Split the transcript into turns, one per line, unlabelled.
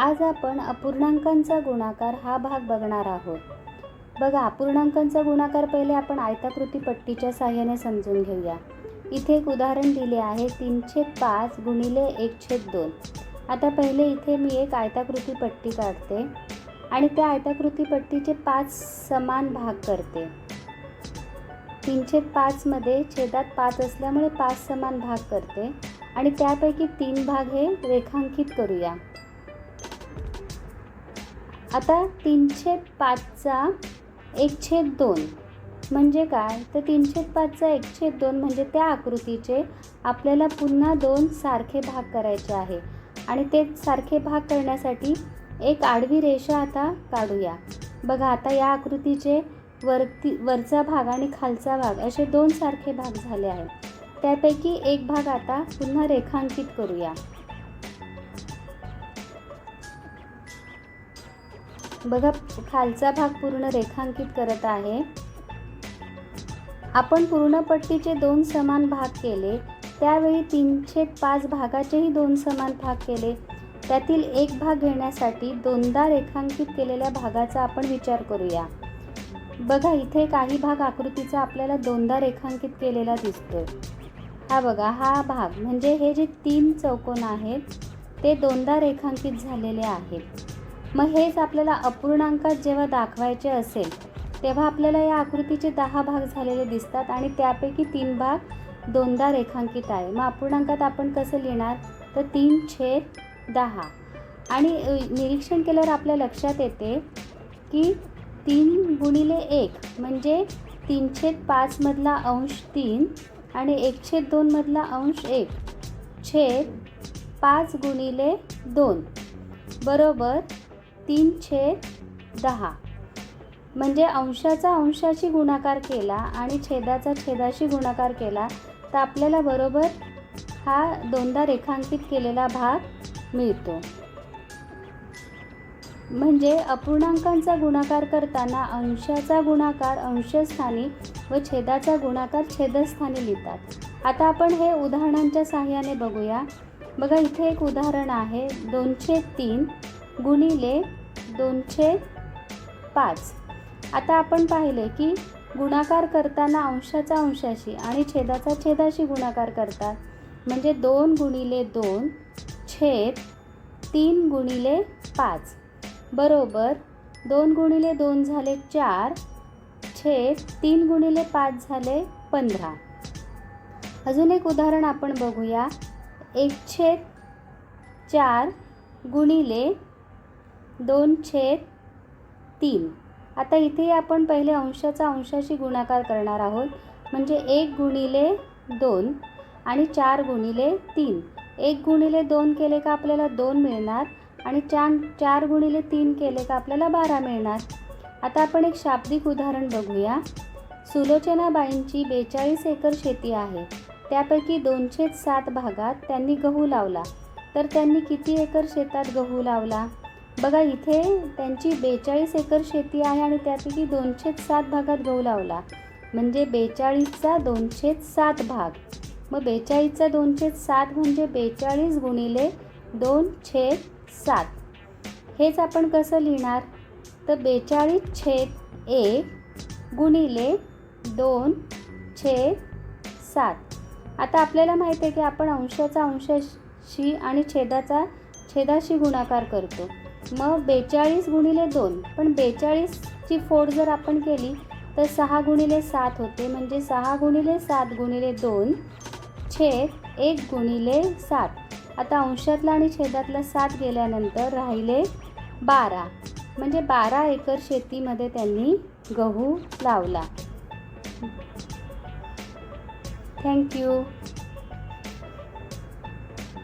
आज आपण अपूर्णांकांचा गुणाकार हा भाग बघणार आहोत. बघा अपूर्णांकांचा गुणाकार पहिले आपण आयताकृती पट्टीच्या साह्याने समजून घेऊया. इथे एक उदाहरण दिले आहे तीनशे पाच गुणिले एक छेद दोन. आता पहिले इथे मी एक आयताकृती पट्टी काढते आणि त्या आयताकृती पट्टीचे पाच समान भाग करते. तीनशे पाचमध्ये छेदात पाच असल्यामुळे पाच समान भाग करते आणि त्यापैकी तीन भाग हे रेखांकित करूया. आता तीनशे पाचचा एक छेद दोन. म्हणजे काय? तर तीनशे पाचचा एक छेद दोन म्हणजे त्या आकृतीचे आपल्याला पुन्हा दोन सारखे भाग करायचे आहे. आणि ते सारखे भाग करण्यासाठी एक आडवी रेषा आता काढूया. बघा आता या आकृतीचे वरती वरचा भाग आणि खालचा भाग असे दोन सारखे भाग झाले आहेत. त्यापैकी एक भाग आता पुन्हा रेखांकित करूया. बघा खालचा भाग पूर्ण रेखांकित करत आहे. आपण पूर्ण पट्टीचे दोन समान भाग केले. त्यावेळी तीनशे पाच भागाचेही दोन समान भाग केले. त्यातील एक भाग घेण्यासाठी दोनदा रेखांकित केलेल्या भागाचा आपण विचार करूया. बघा इथे काही भाग आकृतीचा आपल्याला दोनदा रेखांकित केलेला दिसतोय. हा बघा हा भाग म्हणजे हे जे तीन चौकोन आहेत ते दोनदा रेखांकित झालेले आहेत. मग हेच आपल्याला अपूर्णांकात जेव्हा दाखवायचे असेल तेव्हा आपल्याला या आकृतीचे दहा भाग झालेले दिसतात आणि त्यापैकी तीन भाग दोनदा रेखांकित आहे. मग अपूर्णांकात आपण कसं लिहिणार? तर तीन छेद दहा. आणि निरीक्षण केल्यावर आपल्या लक्षात येते की तीन गुणिले एक म्हणजे तीनशे पाचमधला अंश तीन आणि एकशे दोनमधला अंश एक. छेद पाच गुणिले दोन. बरोबर? तीन छेद दहा. म्हणजे अंशाचा अंशाशी गुणाकार केला आणि छेदाचा छेदाशी गुणाकार केला तर आपल्याला बरोबर हा दोनदा रेखांकित केलेला भाग मिळतो. म्हणजे अपूर्णांकांचा गुणाकार करताना अंशाचा गुणाकार अंशस्थानी व छेदाचा गुणाकार छेदस्थानी लिहितात. आता आपण हे उदाहरणांच्या साहाय्याने बघूया. बघा इथे एक उदाहरण आहे. दोनशे तीन गुणिले दोनशे पाच. आता आपण पाहिले की गुणाकार करताना अंशाचा अंशाशी आणि छेदाचा छेदाशी गुणाकार करतात. म्हणजे दोन गुणिले दोन छेद तीन गुणिले पाच. बरोबर दोन गुणिले दोन झाले चार छेद तीन गुणिले पाच झाले पंधरा. अजून एक उदाहरण आपण बघूया. एक छेद चार गुणिले दोन छेद तीन. आता इथे आपण पहिले अंशाचा अंशाशी गुणाकार करणार आहोत. म्हणजे एक गुणिले दोन आणि चार गुणिले तीन. एक गुणिले दोन केले का आपल्याला दोन मिळणार? आणि चार चार गुणिले तीन केले का आपल्याला बारा मिळणार? आता आपण एक शाब्दिक उदाहरण बघूया. सुलोचनाबाईंची बेचाळीस एकर शेती आहे. त्यापैकी दोनशे सात भागात त्यांनी गहू लावला. तर त्यांनी किती एकर शेतात गहू लावला? बघा इथे त्यांची बेचाळीस एकर शेती आहे आणि त्यापैकी दोनशे सात भागात गहू लावला. म्हणजे बेचाळीसचा दोनशे सात भाग. मग बेचाळीसचा दोनशे सात म्हणजे बेचाळीस गुणिले दोन छेद सात. हेच आपण कसं लिहिणार? तर बेचाळीस छेद एक गुणिले दोन छेद सात. आता आपल्याला माहिती आहे की आपण अंशाचा अंशाशी आणि छेदाचा छेदाशी गुणाकार करतो. मग बेचाळीस गुणिले दोन पण बेचाळीसची फोड जर आपण केली तर सहा गुणिले सात होते म्हणजे सहा गुणिले सात गुणिले दोन छेद एक गुणिले सात. आता अंशातला आणि छेदातला सात गेल्यानंतर राहिले बारा. म्हणजे बारा एकर शेतीमध्ये त्यांनी गहू लावला. थँक्यू